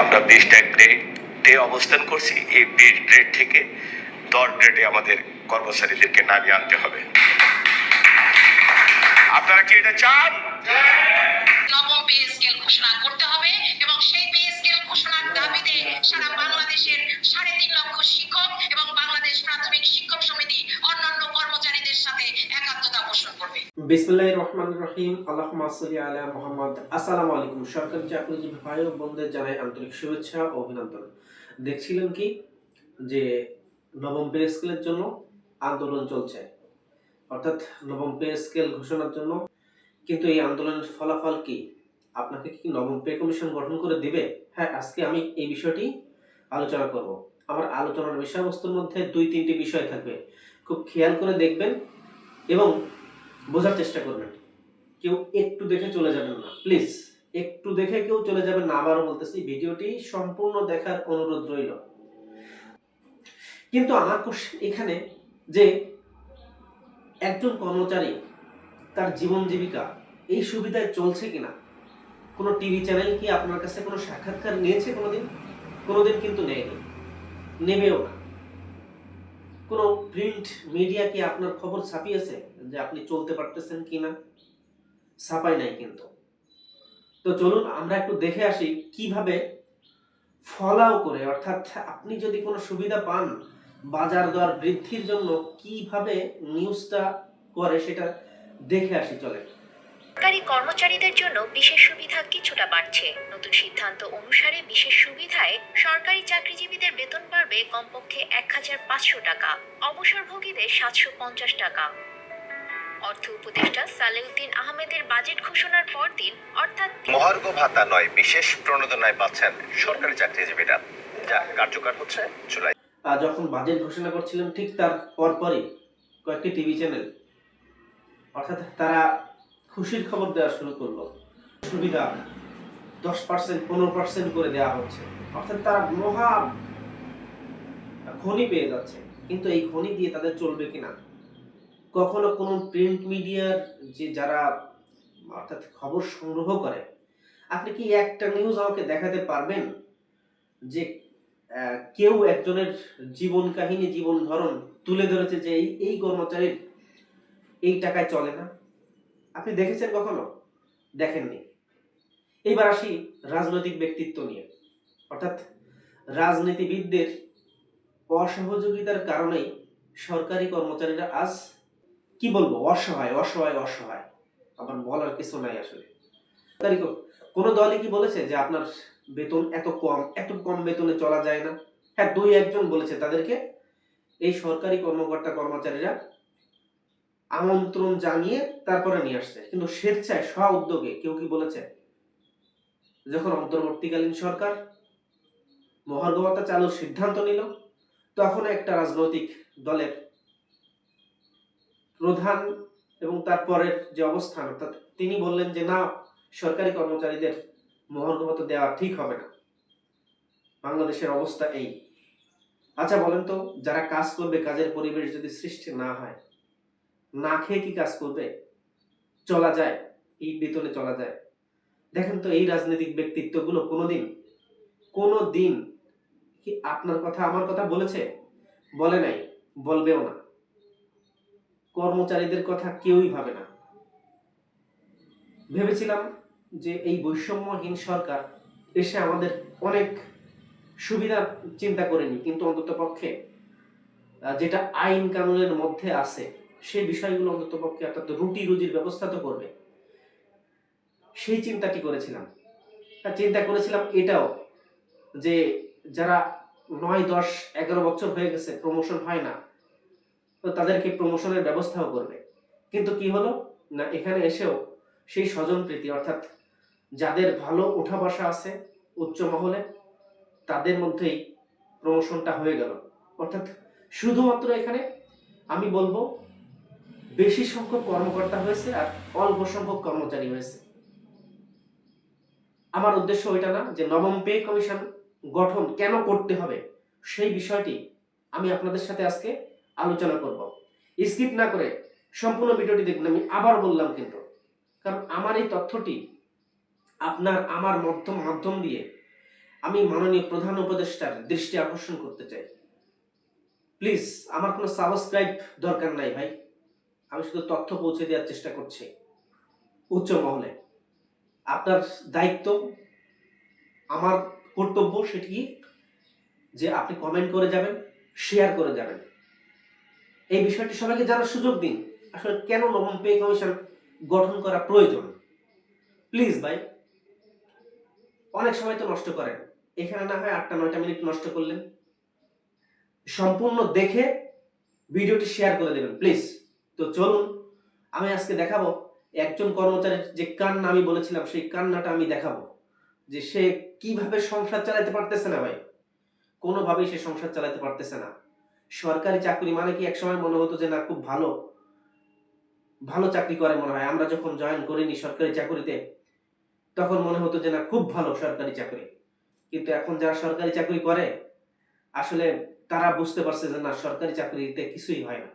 আমরা বিশটা গ্রেডে অবস্থান করছি। এই বিশ গ্রেড থেকে দশ গ্রেডে আমাদের কর্মচারীদেরকে নামিয়ে আনতে হবে। আপনারা কি এটা চান? ঘোষণা করতে হবে এবং সেই সারা বাংলাদেশের সাড়ে তিন লক্ষ শিক্ষক এবং বাংলাদেশ প্রাথমিক শিক্ষক সমিতি অন্যান্য কর্মচারীদের সাথে একাত্মতা পোষণ বিসমুল্লাহ রহমান রহিম আল্লাহ সাল্লি আলা মোহাম্মদ। আসসালামু আলাইকুম। সরকারি চাকরিজীবী ভাই ও বোনদের জানাই আন্তরিক শুভেচ্ছা ও অভিনন্দন। দেখছিলেন কি যে নবম পে স্কেলের জন্য আন্দোলন চলছে, অর্থাৎ নবম পে স্কেল ঘোষণার জন্য। কিন্তু এই আন্দোলনের ফলাফল কি? আপনাকে কি নবম পে কমিশন গঠন করে দিবে? হ্যাঁ আজকে আমি এই বিষয়টি আলোচনা করব। আমার আলোচনার বিষয়বস্তুর মধ্যে দুই তিনটি বিষয় থাকবে। খুব খেয়াল করে দেখবেন এবং বোঝার চেষ্টা করবেন। কেউ একটু দেখে চলে যাবেন না। প্লিজ, একটু দেখে কেউ চলে যাবেন না। আবারও বলতেছি, ভিডিওটি সম্পূর্ণ দেখার অনুরোধ রইল। কিন্তু আমার কোশ্চেন এখানে যে একজন কর্মচারী তার জীবন জীবিকা এই সুবিধায় চলছে কিনা? কোনো টিভি চ্যানেল কি আপনার কাছে কোনো সাক্ষাৎকার নিয়েছে কোনোদিন? কোনোদিন কিন্তু নেয়নি। নেবেও না। কোনো প্রিন্ট মিডিয়া কি আপনার খবর ছাপিয়েছে? যে আপনি চলতে পারতেছেন কিনা? ছাপাই নাই কিন্তু। তো চলুন, আমরা একটু দেখে আসি কীভাবে ফলাও করে, অর্থাৎ আপনি যদি কোনো সুবিধা পান বাজার দর বৃদ্ধির জন্য, কীভাবে নিউজটা করে সেটা দেখে আসি চলে সরকারি কর্মচারীদের জন্য বিশেষ সুবিধা কিছুটা বাড়ছে। নতুন সিদ্ধান্ত অনুসারে বিশেষ সুবিধায় সরকারি চাকরিজীবীদের বেতন বাড়বে কমপক্ষে এক হাজার পাঁচশো টাকা, অবসরভোগীদের সাতশো পঞ্চাশ টাকা। অর্থ উপদেষ্টা সালেউদ্দিন আহমেদের বাজেট ঘোষণার পরদিন অর্থাৎ মহার্ঘ ভাতা নয় বিশেষ প্রণোদনায় পাচ্ছেন সরকারি চাকরিজীবীরা। যা কার্যকর হচ্ছে জুলাই। যখন বাজেট ঘোষণা করছিলেন ঠিক তার পরপরই কয়েকটি টিভি চ্যানেল অর্থাৎ তারা খুশির খবর দেওয়া শুরু করল। সুবিধা দশ পার্সেন্ট পনেরো পার্সেন্ট করে দেওয়া হচ্ছে। অর্থাৎ তারা মহা খনি পেয়ে যাচ্ছে। কিন্তু এই খনি দিয়ে তাদের চলবে কিনা? কখনো কোনো প্রিন্ট মিডিয়ার যে যারা অর্থাৎ খবর সংগ্রহ করে, আপনি কি একটা নিউজ আমাকে দেখাতে পারবেন? যে কেউ একজনের জীবন কাহিনী, জীবন ধরন তুলে ধরেছে যে এই এই কর্মচারীর এই টাকায় চলে না। আপনি দেখেছেন কখনো? দেখেননি। এইবার আসি রাজনৈতিক ব্যক্তিত্ব নিয়ে। অর্থাৎ রাজনীতিবিদদের অসহযোগিতার কারণেই সরকারি কর্মচারীরা আজ কি বলব? অসহায় অসহায় অসহায়। আমার বলার কিছু নাই আসলে। কর- কোনো দলই কি বলেছে যে আপনার বেতন এত কম এত কম বেতনে চলা যায় না? হ্যাঁ দুই একজন বলেছে তাদেরকে। এই সরকারি কর্মকর্তা কর্মচারীরা আমন্ত্রণ জানিয়ে তারপরে নিয়ে আসছে। কিন্তু স্বেচ্ছায় স্ব উদ্যোগে কেউ কি বলেছে? যখন অন্তর্বর্তীকালীন সরকার মহার্গবতা চালুর সিদ্ধান্ত নিল তখন একটা রাজনৈতিক দলের প্রধান এবং তারপরের যে অবস্থান, অর্থাৎ তিনি বললেন যে, না, সরকারি কর্মচারীদের মহার্গবতা দেওয়া ঠিক হবে না। বাংলাদেশের অবস্থা এই। আচ্ছা বলেন তো, যারা কাজ করবে, কাজের পরিবেশ যদি সৃষ্টি না হয়, না খেয়ে কি কাজ করবে? চলা যায়, এই বেতনে চলা যায়। দেখেন তো, এই রাজনৈতিক ব্যক্তিত্বগুলো কোনোদিন কোনো দিন কি আপনার কথা, আমার কথা বলেছে? বলে নাই, বলবেও না। কর্মচারীদের কথা কেউই ভাবে না। ভেবেছিলাম যে এই বৈষম্যহীন সরকার এসে আমাদের অনেক সুবিধা চিন্তা করেনি কিন্তু অন্তত পক্ষে যেটা আইন কানুনের মধ্যে আছে সেই বিষয়গুলো অন্তত পক্ষে অর্থাৎ রুটি রুজির ব্যবস্থা তো করবে। সেই চিন্তাটি করেছিলাম। চিন্তা করেছিলাম এটাও, যে যারা নয়, দশ, এগারো বছর হয়ে গেছে প্রমোশন হয় না তো তাদেরকে প্রমোশনের ব্যবস্থাও করবে। কিন্তু কি হলো? না, এখানে এসেও সেই স্বজনপ্রীতি অর্থাৎ যাদের ভালো ওঠা বসা আছে উচ্চ মহলে, তাদের মধ্যেই প্রমোশনটা হয়ে গেল। অর্থাৎ শুধুমাত্র এখানে আমি বলব, বেশি সংখ্যক কর্মকর্তা হয়েছে আর অল্প সংখ্যক কর্মচারী হয়েছে। আমার উদ্দেশ্য ওইটা না যে নবম পে কমিশন গঠন কেন করতে হবে, সেই বিষয়টি আমি আপনাদের সাথে আজকে আলোচনা করব। স্কিপ না করে সম্পূর্ণ ভিডিওটি দেখুন আমি আবার বললাম কিন্তু, কারণ আমার এই তথ্যটি আপনার আমার মাধ্যম মাধ্যম দিয়ে আমি মাননীয় প্রধান উপদেষ্টার দৃষ্টি আকর্ষণ করতে চাই। প্লিজ, আমার কোনো সাবস্ক্রাইব দরকার নাই ভাই। আমি শুধু তথ্য পৌঁছে দেওয়ার চেষ্টা করছি উচ্চ মহলে। আপনার দায়িত্ব, আমার কর্তব্য সেটি যে আপনি কমেন্ট করে যাবেন শেয়ার করে যাবেন। এই বিষয়টি সবাইকে জানার সুযোগ দিন। আসলে কেন নবম পে কমিশন গঠন করা প্রয়োজন? প্লিজ ভাই, অনেক সময় তো নষ্ট করেন। এখানে না হয় আটটা, নয়টা মিনিট নষ্ট করলেন। সম্পূর্ণ দেখে ভিডিওটি শেয়ার করে দেবেন প্লিজ তো চলুন, আমি আজকে দেখাবো একজন কর্মচারীর যে কান্না আমি বলেছিলাম, সেই কান্নাটা আমি দেখাবো। যে সে কীভাবে সংসার চালাতে পারতেছে না ভাই? কোনোভাবেই সে সংসার চালাতে পারতেছে না। সরকারি চাকরি মানে কি একসময় মনে হতো যে না, খুব ভালো ভালো চাকরি করে মনে হয়। আমরা যখন জয়েন করিনি সরকারি চাকরিতে, তখন মনে হতো যে না, খুব ভালো সরকারি চাকরি। কিন্তু এখন যারা সরকারি চাকরি করে, আসলে তারা বুঝতে পারছে যে না, সরকারি চাকরিতে কিছুই হয় না।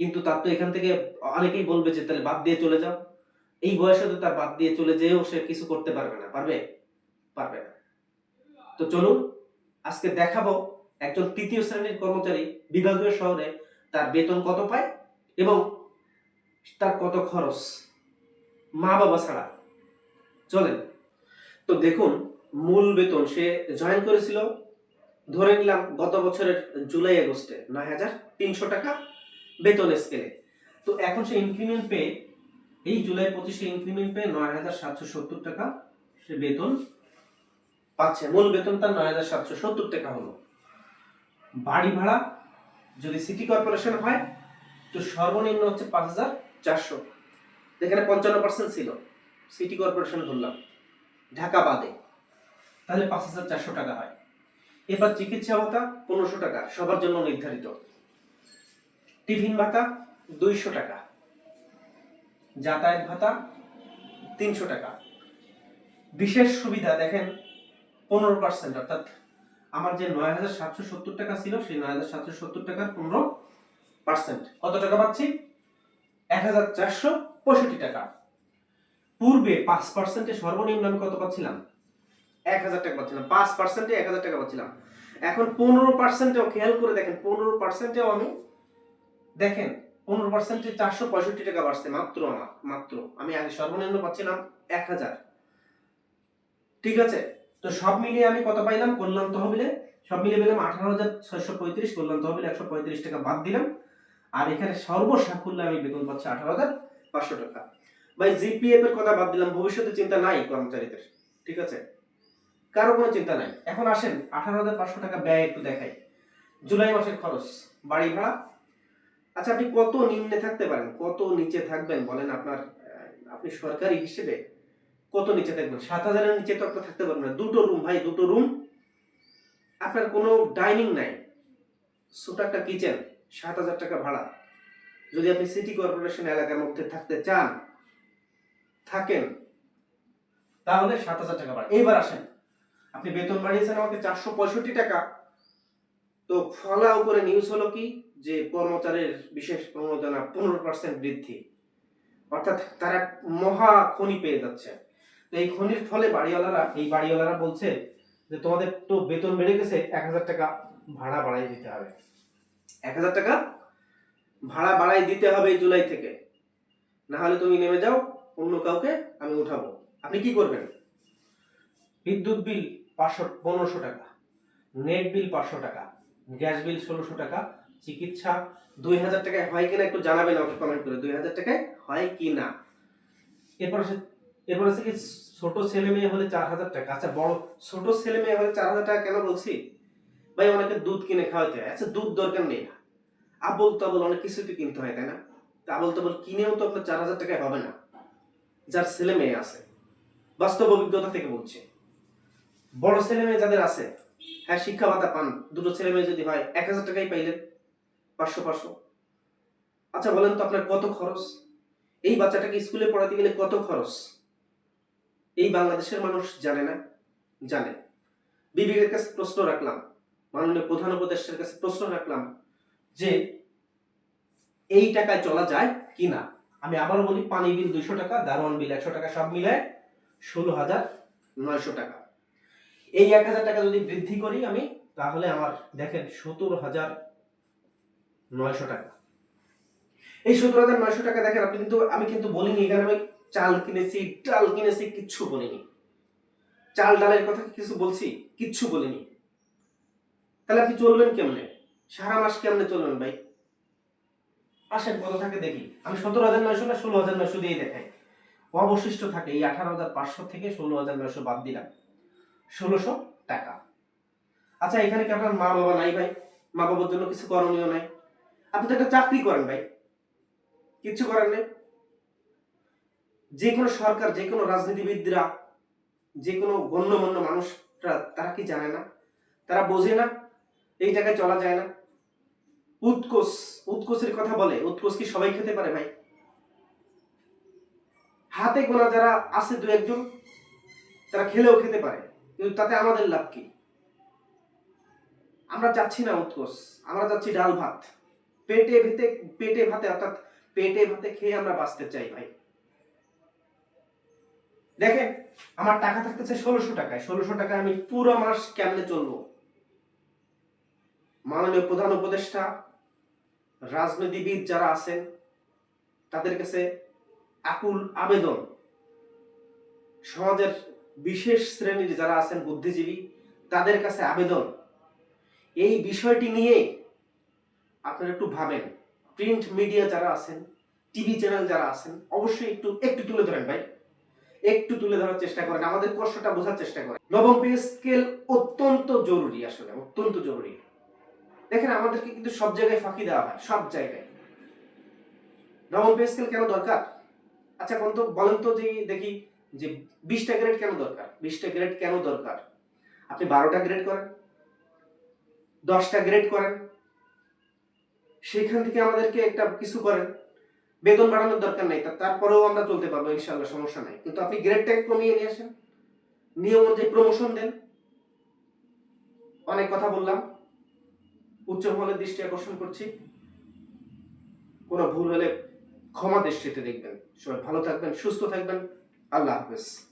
কিন্তু তার তো এখান থেকে অনেকেই বলবে যে, তাহলে বাদ দিয়ে চলে যাও। এই বয়সে তো তার বাদ দিয়ে চলে যেও সে কিছু করতে পারবে না, পারবে? পারবে না। তো চলুন, আজকে দেখাবো একজন তৃতীয় শ্রেণির কর্মচারী বিভাগীয় শহরে তার বেতন কত পায় এবং তার কত খরচ? মা বাবা ছাড়া। চলেন। তো দেখুন, মূল বেতন সে জয়েন করেছিল, ধরে নিলাম গত বছরের জুলাই, আগস্টে, নয় হাজার তিনশো টাকা বেতন স্কেলে তো এখন সে ইনক্রিমেন্ট পেয়ে, এই জুলাই পঁচিশে ইনক্রিমেন্ট পেয়ে নয় হাজার সাতশো সত্তর টাকা সে বেতন পাচ্ছে। মূল বেতন তার নয় হাজার সাতশো সত্তর টাকা হলো। বাড়ি ভাড়া যদি সিটি কর্পোরেশন হয়, তো সর্বনিম্ন হচ্ছে পাঁচ হাজার চারশো। যেখানে পঞ্চান্ন পার্সেন্ট ছিল, সিটি কর্পোরেশন ধরলাম। ঢাকা বাদে। তাহলে পাঁচ হাজার চারশো টাকা হয়। এবার চিকিৎসা ভাতা পনেরোশো টাকা, সবার জন্য নির্ধারিত। টিফিন ভাতা দুইশো টাকা। যাতায়াত ভাতা তিনশো টাকা। বিশেষ সুবিধা দেখেন, পনেরো পার্সেন্ট অর্থাৎ আমার যে নয় হাজার সাতশো সত্তর টাকা ছিল, সেই নয় হাজার সাতশো সত্তর টাকার পনেরো পার্সেন্ট কত টাকা পাচ্ছি? এক হাজার চারশো পঁয়ষট্টি টাকা। পূর্বে পাঁচ পার্সেন্টে সর্বনিম্ন আমি কত পাচ্ছিলাম? এক হাজার টাকা পাচ্ছিলাম। পাঁচ পার্সেন্টে এক হাজার টাকা পাচ্ছিলাম। এখন পনেরো পার্সেন্টেও খেয়াল করে দেখেন, পনেরো পার্সেন্টেও আমি দেখেন, পনেরো পার্সেন্টে চারশো পঁয়ষট্টি টাকা বাড়ছে মাত্র আমার, মাত্র। আমি আগে সর্বনিম্ন পাচ্ছিলাম এক হাজার। ঠিক আছে? তো সব মিলিয়ে আমি কত পাইলাম? কল্যাণ তহবিলে। সব মিলিয়ে পেলাম আঠারো হাজার ছয়শো পঁয়ত্রিশ, কল্যাণ তহবিলে একশো পঁয়ত্রিশ টাকা বাদ দিলাম। আর এখানে সর্বসাকুল্যে আমি বেতন পাচ্ছি আঠারো হাজার পাঁচশো টাকা। ভাই, জিপিএফ এর কথা বাদ দিলাম, ভবিষ্যতে চিন্তা নাই কর্মচারীদের, ঠিক আছে? কারও কোনো চিন্তা নাই। এখন আসেন, আঠারো হাজার পাঁচশো টাকা ব্যয় একটু দেখাই। জুলাই মাসের খরচ, বাড়ি ভাড়া। আচ্ছা আপনি কত নিম্নে থাকতে পারেন? কত নিচে থাকবেন? বলেন আপনার আপনি সরকারি হিসেবে কত নিচে থাকবেন সাত হাজারের নিচে তো আপনি থাকতে পারবেন না। দুটো রুম ভাই, দুটো রুম আপনার কোনো ডাইনিং নাই। ছোট একটা কিচেন সাত হাজার টাকা ভাড়া। যদি আপনি সিটি কর্পোরেশন এলাকার মধ্যে থাকতে চান, থাকেন, তাহলে সাত হাজার টাকা ভাড়া। এইবার আসেন। আপনি বেতন বাড়িয়েছেন আমাকে চারশো পঁয়ষট্টি টাকা। তো ফলা উপরে নিউজ হলো কি? যে কর্মচারীর বিশেষ প্রণোদনা পনেরো পার্সেন্ট বৃদ্ধি। অর্থাৎ তারা মহা খনি পেয়ে যাচ্ছে। তো এই খনির ফলে বাড়িওয়ালারা, এই বাড়িওয়ালারা বলছে যে তোমাদের তো বেতন বেড়ে গেছে, এক হাজার টাকা ভাড়া বাড়াই দিতে হবে। এক হাজার টাকা ভাড়া বাড়াই দিতে হবে জুলাই থেকে। না হলে তুমি নেমে যাও, অন্য কাউকে আমি উঠাবো। আপনি কি করবেন? বিদ্যুৎ বিল পাঁচশো, পনেরোশো টাকা, নেট বিল পাঁচশো টাকা, গ্যাস বিল ষোলোশো টাকা, চিকিৎসা দুই হাজার টাকায় হয় কিনা একটু জানাবেন আমাকে কমেন্ট করে। দুই হাজার টাকায় হয় কি না এরপর এরপর আছে কি, ছোট ছেলে মেয়ে হলে চার হাজার টাকা। আচ্ছা বড়, ছোট ছেলে মেয়ে হলে চার হাজার টাকা কেন বলছি? ভাই, অনেকে দুধ কিনে খাওয়াতে হয়। আচ্ছা দুধ দরকার নেই। আবল তাবল অনেক কিছুই তো কিনতে হয়, তাই না? আবল তাবল কিনেও তো আপনার চার হাজার টাকায় হবে না। যার ছেলে মেয়ে আছে। বাস্তব অভিজ্ঞতা থেকে বলছি। বড় ছেলে মেয়ে যাদের আছে হ্যাঁ শিক্ষা ভাতা পান, দুটো ছেলে মেয়ে যদি হয়, এক হাজার টাকাই পাইলেন, পাঁচশো পাঁচশো। আচ্ছা বলেন তো আপনার কত খরচ? এই বাচ্চাটাকে স্কুলে পড়াতে গেলে কত খরচ? এই বাংলাদেশের মানুষ জানে না? জানে। বিবেকের কাছে প্রশ্ন রাখলাম, মাননীয় প্রধান উপদেষ্টার কাছে প্রশ্ন রাখলাম যে, এই টাকায় চলা যায় কি না আমি আবারও বলি, পানি বিল দুইশো টাকা, দারোয়ান বিল একশো টাকা, সব মিলায় ষোলো হাজার নয়শো টাকা। এই এক হাজার টাকা যদি বৃদ্ধি করি আমি, তাহলে আমার, দেখেন সত্তর হাজার নয়শো টাকা। এই সত্তর হাজার নয়শো টাকা, দেখেন, আপনি কিন্তু, আমি কিন্তু বলিনি, এখানে আমি চাল কিনেছি, ডাল কিনেছি, কিচ্ছু বলিনি। চাল ডালের কথা কিছু বলছি? কিচ্ছু বলিনি। তাহলে আপনি চলবেন কেমনে? সারা মাস কেমনে চলবেন ভাই? আসেন কত থাকে, দেখি। আমি সতেরো হাজার নয়শো না ষোলো হাজার নয়শো দিয়ে দেখাই। অবশিষ্ট থাকে, এই আঠারো হাজার পাঁচশো থেকে ষোলো হাজার নয়শো বাদ দিলাম। ষোলোশো টাকা। আচ্ছা এখানে কি আপনার মা বাবা নাই ভাই? মা বাবার জন্য কিছু করণীয় নাই? আপনি তো একটা চাকরি করেন ভাই। কিচ্ছু করেন নাই? যে কোনো সরকার, যে কোনো রাজনীতিবিদরা, যে কোনো গণ্যমান্য মানুষরা, তারা কি জানে না? তারা বোঝে না, এই টাকায় চলা যায় না। উৎকোষ, উৎকোষের কথা বলে, উৎকোষ কি সবাই খেতে পারে ভাই? হাতে গোনা যারা আছে দু একজন, তারা খেলেও খেতে পারে, কিন্তু তাতে আমাদের লাভ কি? আমরা চাচ্ছি না উৎকোষ, আমরা চাচ্ছি ডাল ভাত। পেটে ভেতে, পেটে ভাতে, অর্থাৎ পেটে ভাতে খেয়ে আমরা বাঁচতে চাই ভাই। দেখেন, আমার টাকা থাকতেছে ষোলোশো টাকায়। ষোলোশো টাকায় আমি পুরো মাস কেমনে চলবো? মাননীয় প্রধান উপদেষ্টা, রাজনীতিবিদ যারা আছেন, তাদের কাছে আকুল আবেদন। সমাজের বিশেষ শ্রেণির যারা আছেন বুদ্ধিজীবী, তাদের কাছে আবেদন। এই বিষয়টি নিয়ে আপনারা একটু ভাবেন। প্রিন্ট মিডিয়া যারা আছেন, টিভি চ্যানেল যারা আছেন, অবশ্যই একটু একটু তুলে ধরেন ভাই। একটু তুলে ধরার চেষ্টা করেন, আমাদের কষ্টটা বোঝার চেষ্টা করেন। নবম পে স্কেল অত্যন্ত জরুরি আসলে, অত্যন্ত জরুরি। দেখেন, আমাদেরকে কিন্তু সব জায়গায় ফাঁকি দেওয়া হয়, সব জায়গায়। নবম পে স্কেল কেন দরকার? আচ্ছা কোন তো বলেন তো যে, দেখি, যে বিশটা গ্রেড কেন দরকার? বিশটা গ্রেড কেন দরকার? আপনি বারোটা গ্রেড করেন, দশটা গ্রেড করেন, সেখান থেকে আমাদেরকে একটা কিছু করেন। বেতন বাড়ানোর দরকার নাই তারপরেও আমরা চলতে পারব ইনশাল্লাহ সমস্যা নাই। কিন্তু আপনি গ্রেডটাকে কমিয়ে নিয়ে আসেন। নিয়ম অনুযায়ী প্রমোশন দেন। অনেক কথা বললাম। উচ্চ মহলের দৃষ্টি আকর্ষণ করছি। কোনো ভুল হলে ক্ষমা দৃষ্টিতে দেখবেন। সবাই ভালো থাকবেন, সুস্থ থাকবেন। আল্লাহ হাফেজ।